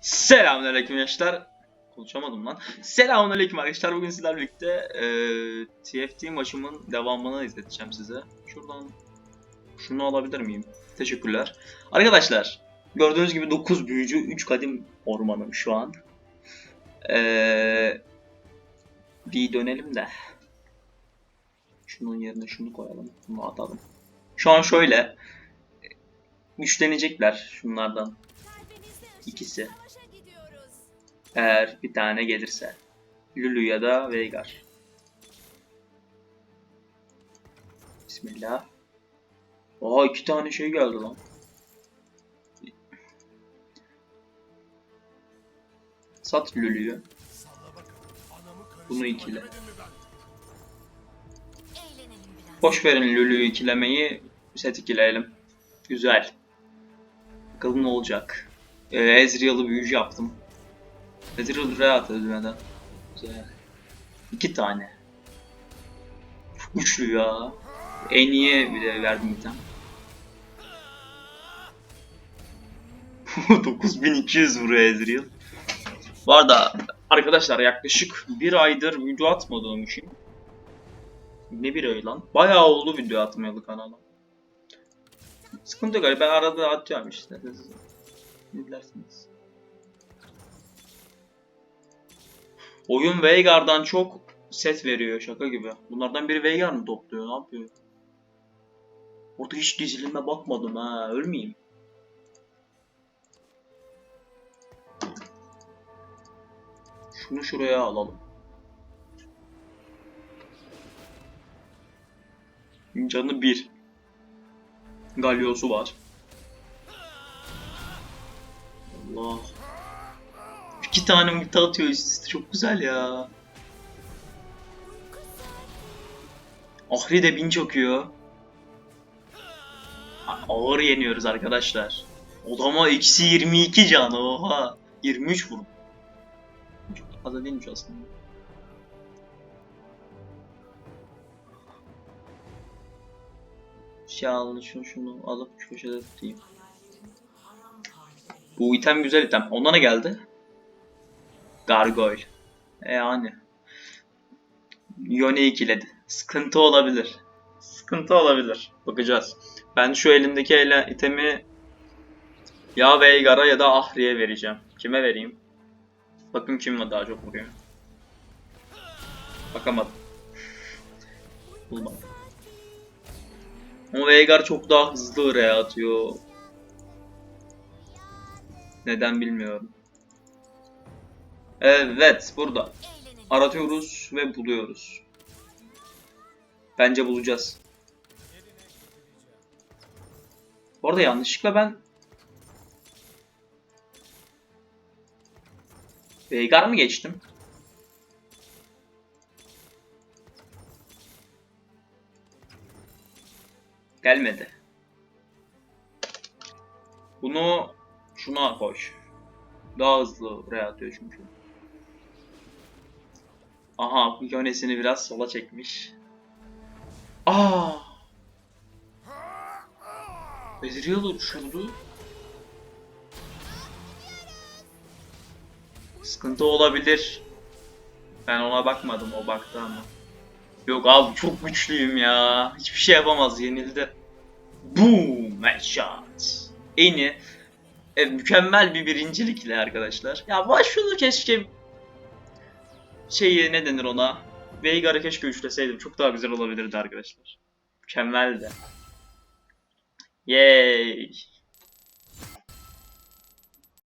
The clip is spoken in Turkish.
Selamünaleyküm gençler. Konuşamadım lan. Selamünaleyküm arkadaşlar. Bugün sizlerle birlikte e, TFT maçımın devamını izleteceğim size. Şuradan şunu alabilir miyim? Teşekkürler. Arkadaşlar gördüğünüz gibi 9 büyücü 3 kadim ormanım şu an. E, bir dönelim de. Şunun yerine şunu koyalım. Bunu atalım. Şu an şöyle. Güçlenecekler şunlardan. İkisi. Eğer bir tane gelirse. Lulu ya da Veigar. Bismillah. Oha iki tane şey geldi lan. Sat Lulu'yu. Bunu ikile. Boş verin Lulu'yu ikilemeyi. Set ikileyelim. Güzel. Bakalım ne olacak. Ee, Ezreal'ı büyücü yaptım. Ezreal rahat öldürmeden. Güzel. İki tane. Çok güçlü ya. En iyi bir de verdim tane. 9200 vuruyor Ezreal. Bu arada arkadaşlar yaklaşık bir aydır video atmadığım için ne bir ay lan? Bayağı oldu video atmayalı kanala. Sıkıntı yok abi ben arada atıyorum işte. Siz İzlersiniz. Oyun Veigar'dan çok set veriyor şaka gibi. Bunlardan biri Veigar mı topluyor? Ne yapıyor? Orada hiç dizilime bakmadım ha. Ölmeyeyim. Şunu şuraya alalım. Canı bir. Galiosu var. Allah. İki tane ulti atıyor üst. Çok güzel ya. Ahri de bin çakıyor. Ağır yeniyoruz arkadaşlar. Odama eksi 22 can oha. 23 vurdu. Çok fazla değilmiş aslında. Şey alın şunu şunu alıp köşede tutayım. Bu item güzel item. Ondan ne geldi? Gargoyle. E yani. Yone ikiledi. Sıkıntı olabilir. Sıkıntı olabilir. Bakacağız. Ben şu elimdeki ele itemi ya Veigar'a ya da Ahri'ye vereceğim. Kime vereyim? Bakın kim daha çok vuruyor. Bakamadım. Bulmadım. Ama Veigar çok daha hızlı re atıyor. Neden bilmiyorum. Evet burada. Aratıyoruz ve buluyoruz. Bence bulacağız. Bu arada yanlışlıkla ben Veigar mı geçtim? Gelmedi. Bunu şuna koş. Daha hızlı atıyor çünkü. Aha Yones'ini biraz sola çekmiş. Aa! Ezreal uçurdu. Sıkıntı olabilir. Ben ona bakmadım, o baktı ama. Yok abi çok güçlüyüm ya. Hiçbir şey yapamaz, yenildi. Boom! Headshot. En iyi. Evet, mükemmel bir birincilikle arkadaşlar. Ya baş şunu keşke şeyi ne denir ona? Veigar'ı keşke üçleseydim. Çok daha güzel olabilirdi arkadaşlar. Mükemmeldi. Yay.